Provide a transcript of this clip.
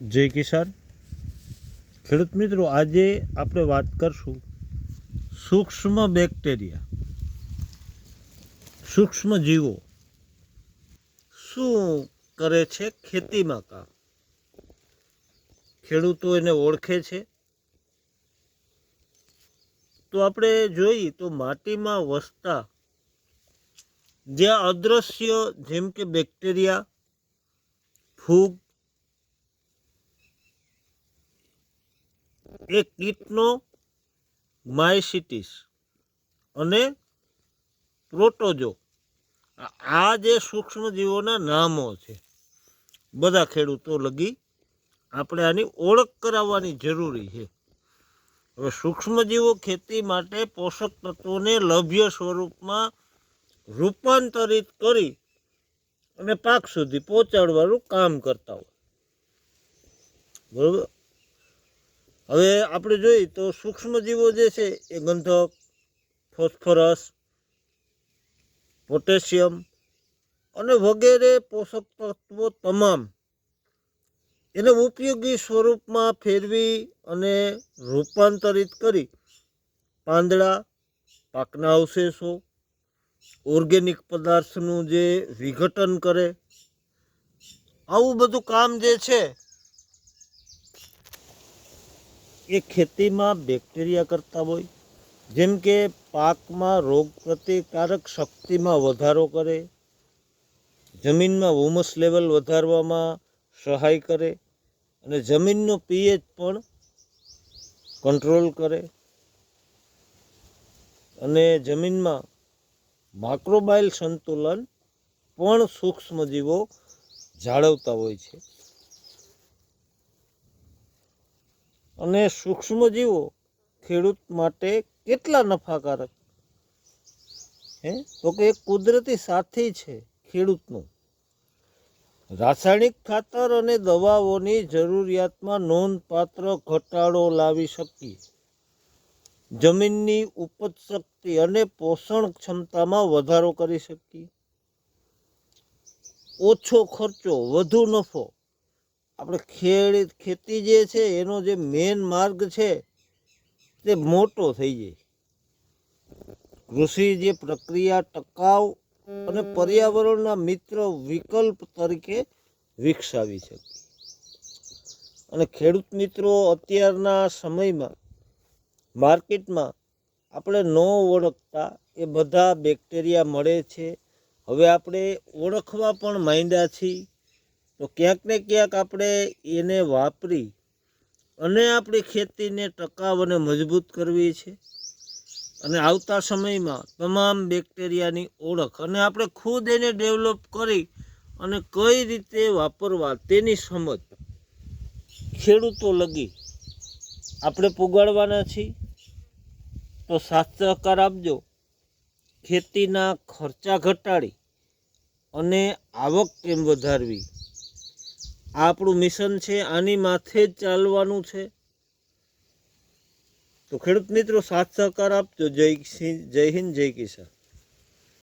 જય કિસાન. ખેડૂત મિત્રો, આજે આપણે વાત કરશું સૂક્ષ્મ બેક્ટેરિયા, સૂક્ષ્મ જીવો. શું કરે છે ખેતીમાં કામ? ખેડૂતો એને ઓળખે છે. તો આપણે જોઈએ તો માટીમાં વસતા જે અદ્રશ્ય જેમ કે બેક્ટેરિયા, ફૂગ એ કીટનો માયસિટીસ અને પ્રોટોજો આ- જે સૂક્ષ્મજીવોના નામો છે, બધા ખેડૂતો લગી આપણે આની ઓળખ કરાવવાની જરૂરી છે. હવે સૂક્ષ્મજીવો ખેતી માટે પોષક તત્વોને લભ્ય સ્વરૂપમાં રૂપાંતરિત કરી અને પાક સુધી પહોંચાડવાનું કામ કરતા હોય. બરોબર? હવે આપણે જોઈએ તો સૂક્ષ્મજીવો જે છે એ ગંધક, ફોસ્ફરસ, પોટેશિયમ અને વગેરે પોષક તત્વો તમામ એને ઉપયોગી સ્વરૂપમાં ફેરવી અને રૂપાંતરિત કરી પાંદડા, પાકના અવશેષો, ઓર્ગેનિક પદાર્થનું જે વિઘટન કરે, આવું બધું કામ જે છે એ ખેતીમાં બેક્ટેરિયા કરતા હોય, જેમ કે પાકમાં રોગ પ્રતિકારક શક્તિમાં વધારો કરે, જમીનમાં હુમસ લેવલ વધારવામાં સહાય કરે અને જમીનનો પીએચ પણ કંટ્રોલ કરે. અને જમીનમાં માઇક્રોબાયલ સંતુલન પણ સૂક્ષ્મજીવો જાળવતા હોય છે. અને સૂક્ષ્મજીવો ખેડૂત માટે કેટલા નફાકારક? હે? તો કે કુદરતી સાથી છે ખેડૂતનું. રાસાયણિક ખાતર અને દવાઓની જરૂરિયાતમાં નોંધપાત્ર ઘટાડો લાવી શકીએ. જમીનની ઉપજ શક્તિ અને પોષણ ક્ષમતામાં વધારો કરી શકીએ. ઓછો ખર્ચો, વધુ નફો આપણે ખેડ, ખેતી જે છે, એનો જે મેન માર્ગ છે, તે મોટો થઈ જાય. કૃષિ જે પ્રક્રિયા ટકાઉ અને પર્યાવરણના મિત્ર વિકલ્પ તરીકે વિકસાવી છે અને ખેડૂત મિત્રો, અત્યારના સમયમાં માર્કેટમાં આપણે ન ઓળખતા એ બધા બેક્ટેરિયા મળે છે. હવે આપણે ઓળખવા પણ માંડ્યા છીએ. તો ક્યાંક ને ક્યાંક આપણે એને વાપરી અને આપણી ખેતીને ટકાવ અને મજબૂત કરવી છે. અને આવતા સમયમાં તમામ બેક્ટેરિયાની ઓળખ અને આપણે ખુદ એને ડેવલપ કરી અને કઈ રીતે વાપરવા તેની સમજ ખેડૂતો લગી આપણે પુગાડવાના છીએ. તો સાથ આપજો. ખેતીના ખર્ચા ઘટાડી અને આવક કેમ વધારવી આપણું મિશન છે, આની માથે જ ચાલવાનું છે. તો ખેડૂત મિત્રો, સાથ સહકાર આપજો. જય સિંહ, જય હિન્દ, જય કિસાન.